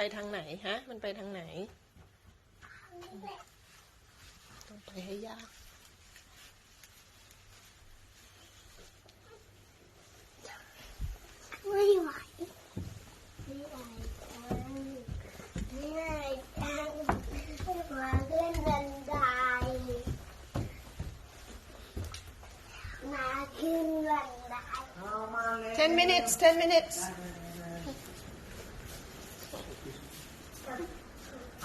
ไปทางไหนฮะ มันไปทางไหน ต้องไปให้ยาก ไม่ไหวไม่ไหวไม่ไหวจังมาเล่นบันไดมาขึ้นบันได 10 minutes 10 minutes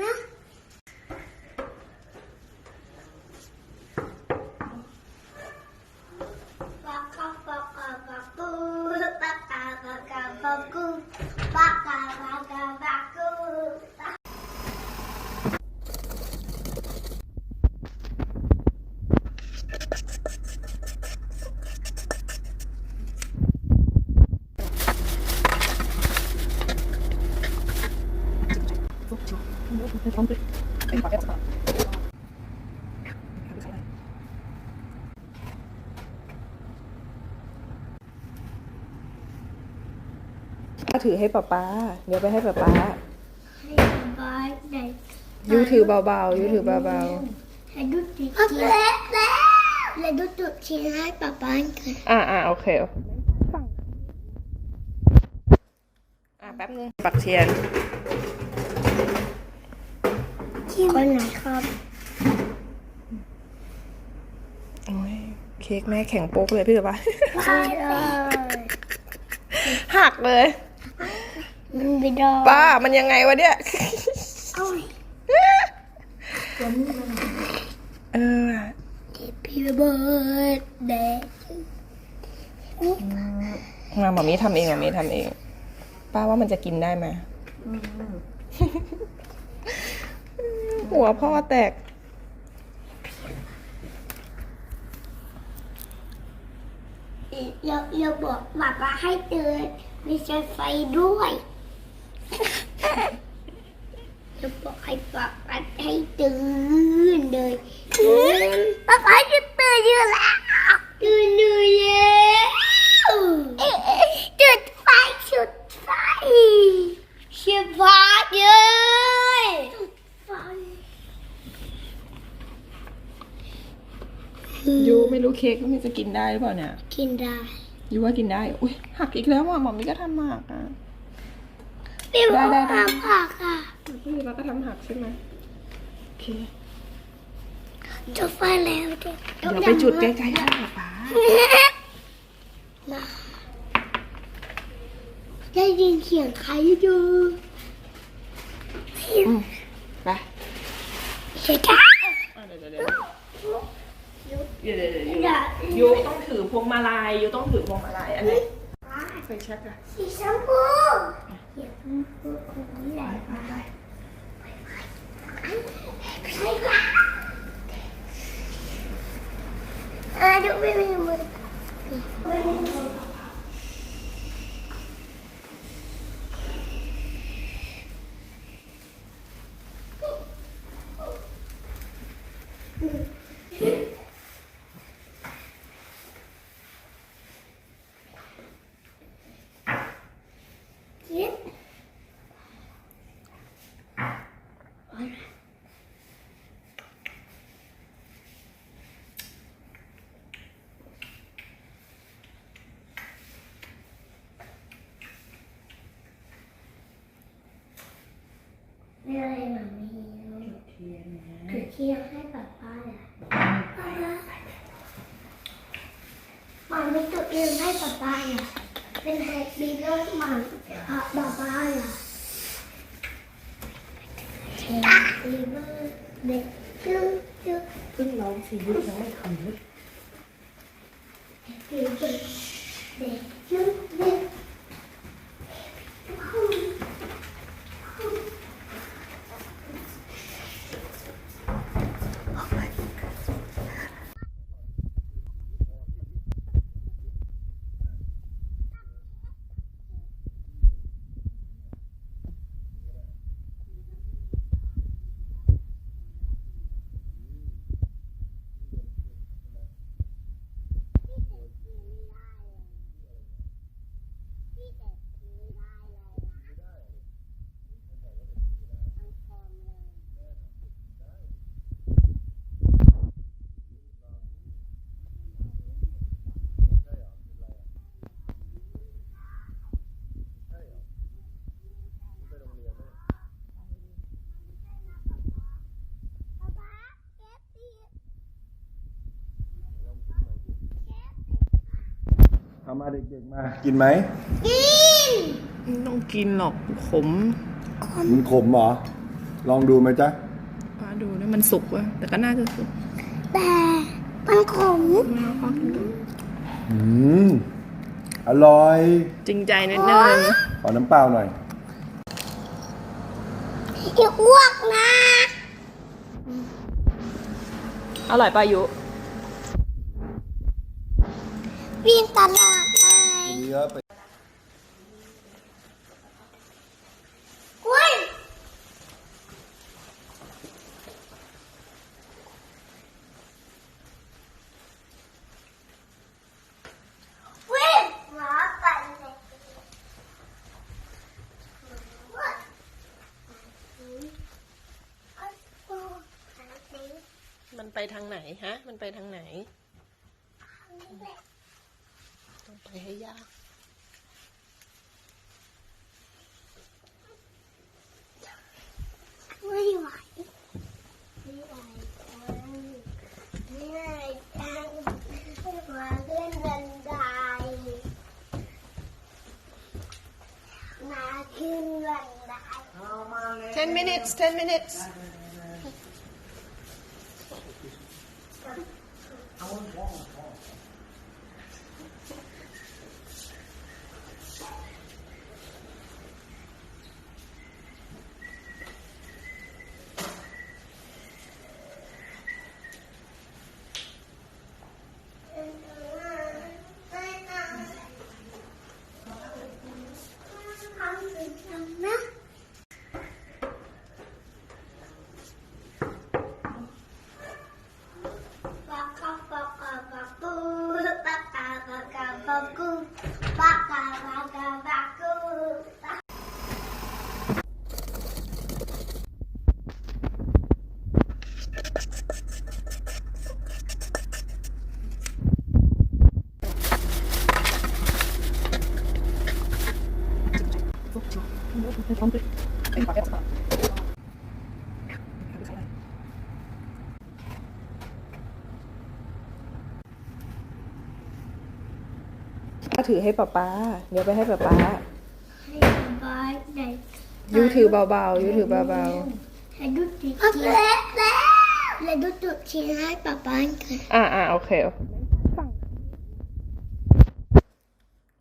นะปากกาปากกาปากกูปากกาปากกาปากกูปากกาปากกาปากกู ก็ถือให้ป๊าป๊าเดี๋ยวไปให้ป๊าป๊าให้บายเด็กยูถือเบาๆยูถือเบาให้ดูจุดเทียนแล้วดูจุดเทียนให้ป๊าป๊ากัน ๆ อ่าอ่าโอเคอ่าแป๊บนึงปักเทียน คนไหนครับโอ้ยเค้กแม่แข็งโป๊กเลยพี่ป๊าป๊าใช่เลยหักเลยมันไม่ได้ป้ามันยังไงวะเนี่ยโอ้ยเออ Happy birthday มาหมอมีทำเองหมอมีทำเอง ป้าว่ามันจะกินได้ไหม หัวพ่อแตก เราเราบอกป๊าป๊าให้เตือนไม่ใช่ไฟด้วยเราบอกให้ป๊าป๊าให้ตื่นเลยป๊าป๊าจะตื่นอยู่แล้วตื่นอยู่แล้วจุดไฟจุดไฟจุดไฟเลยจุดไฟ ยูไม่รู้เค้กว่ามันจะกินได้หรือเปล่าเนี่ย กินได้ยูว่ากินได้ อุ้ยหักอีกแล้วอะหมอมีก็ทำหักอะพี่ได้บอกได้ได้ห้ามผักอะพี่เราก็ทำหักใช่ไหมโอเคจุดไฟแล้วเด็กเดี๋ยวไปจุดใกล้ๆห้องป๊ามาได้ยินเสียงใครอยู่ไปเสียงจ้าอะ เดี๋ยวเดี๋ยวเดี๋ยวเดี๋ยวเดี๋ยวเดี๋ยวอย่ายูต้องถือพวงมาลัยยูต้องถือพวงมาลัยอันนี้ไฟแช็กอะสีชมพูสีชมพูคนนี้แหละใช่ค่ะอ่าดูไม่มีมือคิด ไม่อะไรหมามีจุดเทียนจุดเทียนให้ป้าป้าเหรอหมา ไม่จุดเทียนให้ป้าป้าเหรอเป็นแฮปปี้เบิร์ดหมาป้าป้าป้าเหรอแฮปปี้เบิร์ดเด็กจุ๊จุ๊เพิ่งร้องสียุยังไม่คืนเลยแฮปปี้เบิร์ดเด็กจุ๊เด็ก เอามาเด็กๆมา กินไหมกินไม่ต้องกินหรอกขมมันขมเหรอ ลองดูไหมจ๊ะ ป้าดูนะมันสุกวะแต่ก็น่าจะสุกแต่มันขมมาป้ากินดูอืม อร่อย จริงใจนิดนึงขอน้ำเปล่าหน่อย อย่าอ้วกนะอร่อยปายุ วิ่งตลอด เลยเยอะไปอุ้ยวิ่งหมาปั่นเลยมันไปทางไหนฮะ มันไปทางไหน ต้องไปให้ยาก ไม่ไหวไม่ไหวไม่ไหวจังมาเล่นบันไดมาขึ้นบันได 10 minutes 10 minutes นะ Mama. ป้าถือให้ป๊าป๊า เดี๋ยวไปให้ป๊าป๊า ให้บายได้ยูถือเบาๆยูถือเบา ให้ดูติดเล็กแล้วแล้วดูตุกชิ้นให้ป๊าป๊ากันๆอ่าอ่าโอเคโอเค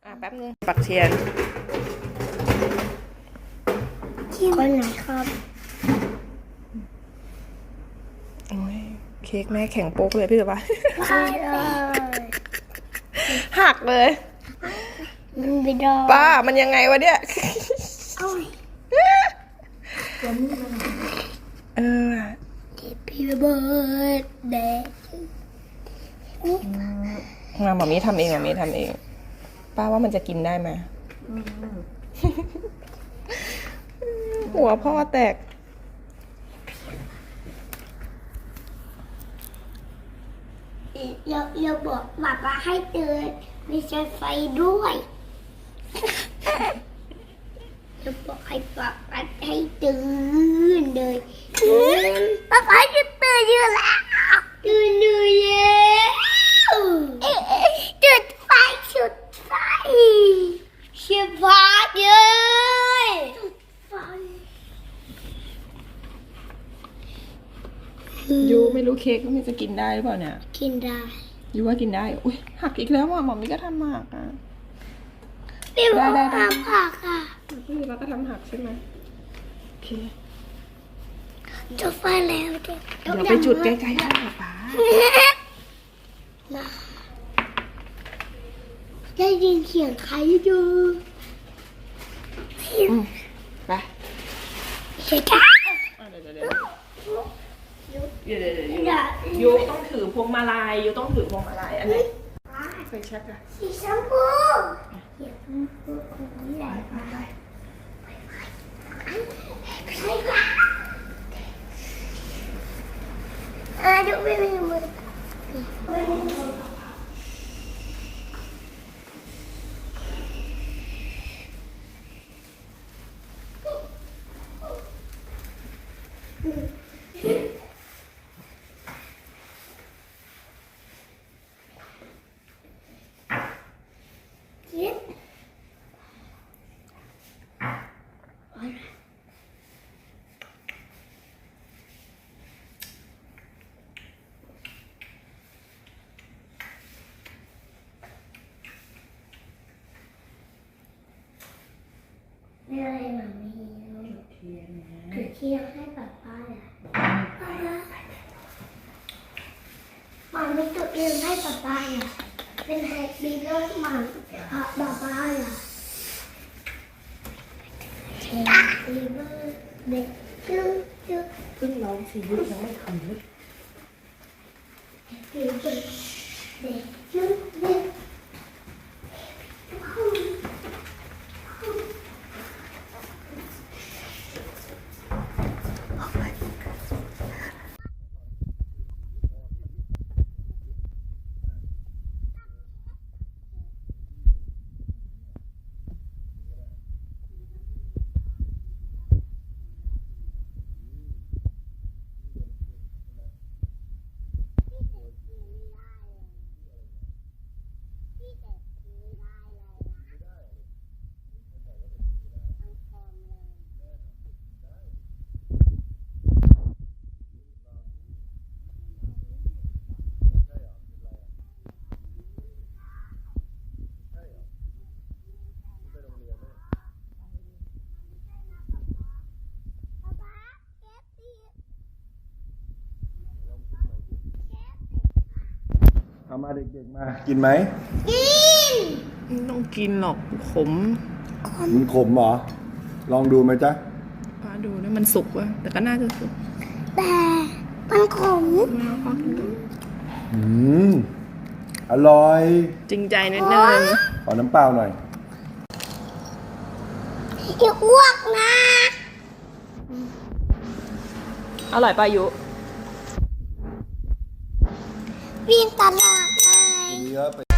อ่าแป๊บนึงปักเทียน คนไหนครับโอ้ยเค้กแม่แข็งโป๊กเลยพี่ป๊าป๊าใช่เลยหักเลย มันไปดอป้ามันยังไงวะเนี่ยโอ้ยเออ พี่เบิร์ดเดย์มาหมอมีทำเองหมอมีทำเอง ป้าว่ามันจะกินได้ไหม หัวพ่อแตก เราเราบอกป๊าป๊าให้เตือนไม่ใช่ไฟด้วยเราบอกให้ป๊าป๊าให้ตื่นเลยตื่นป๊าป๊าจะตื่นอยู่แล้วตื่นอยู่แล้วจุดไฟจุดไฟเชียร์พาเลยจุดไฟ ยูไม่รู้เค้กว่ามันจะกินได้หรือเปล่าเนี่ย กินได้ยูว่ากินได้ อุ้ยหักอีกแล้วอะหมอมีก็ทำหักอะพี่บอกได้ได้ว่าผักอะพี่แล้วก็ทำหักใช่ไหมโอเคจุดไฟแล้วเด็กเดี๋ยวไปจุดใกล้ๆกันป้ามาได้ยินเสียงใครอยู่ไปเสียงจ้า อะเดี๋ยวเดี๋ยวเดี๋ยว เดี๋ยวเดี๋ยวเดี๋ยวอย่ายูต้องถือพวงมาลัยยูต้องถือพวงมาลัยอันนี้ไปเช็คอะสีชมพูอย่าเพิ่งพูดคนนี้แหละไปไปใช่ค่ะอะดูไม่มีมือ ไม่มีมือรถมันพระบ้าบ้าล่ะลีเบอร์เด็กจุ๊บจุ๊บ เพิ่งร้องสียุยังไม่ถึง ลีเบอร์เด็กจุ๊บจุ๊บ เอามาเด็กๆมา กินไหมกินไม่ต้องกินหรอกขมมันขมเหรอ ลองดูไหมจ๊ะ ป้าดูนะมันสุกวะแต่ก็น่าจะสุกแต่มันขมไม่เอาพ่อกินดูอืม อร่อย จริงใจนิดนึงขอน้ำเปล่าหน่อยอย่าอ้วกนะ อร่อยปายุ วิ่งตลอดเลย เยอะไป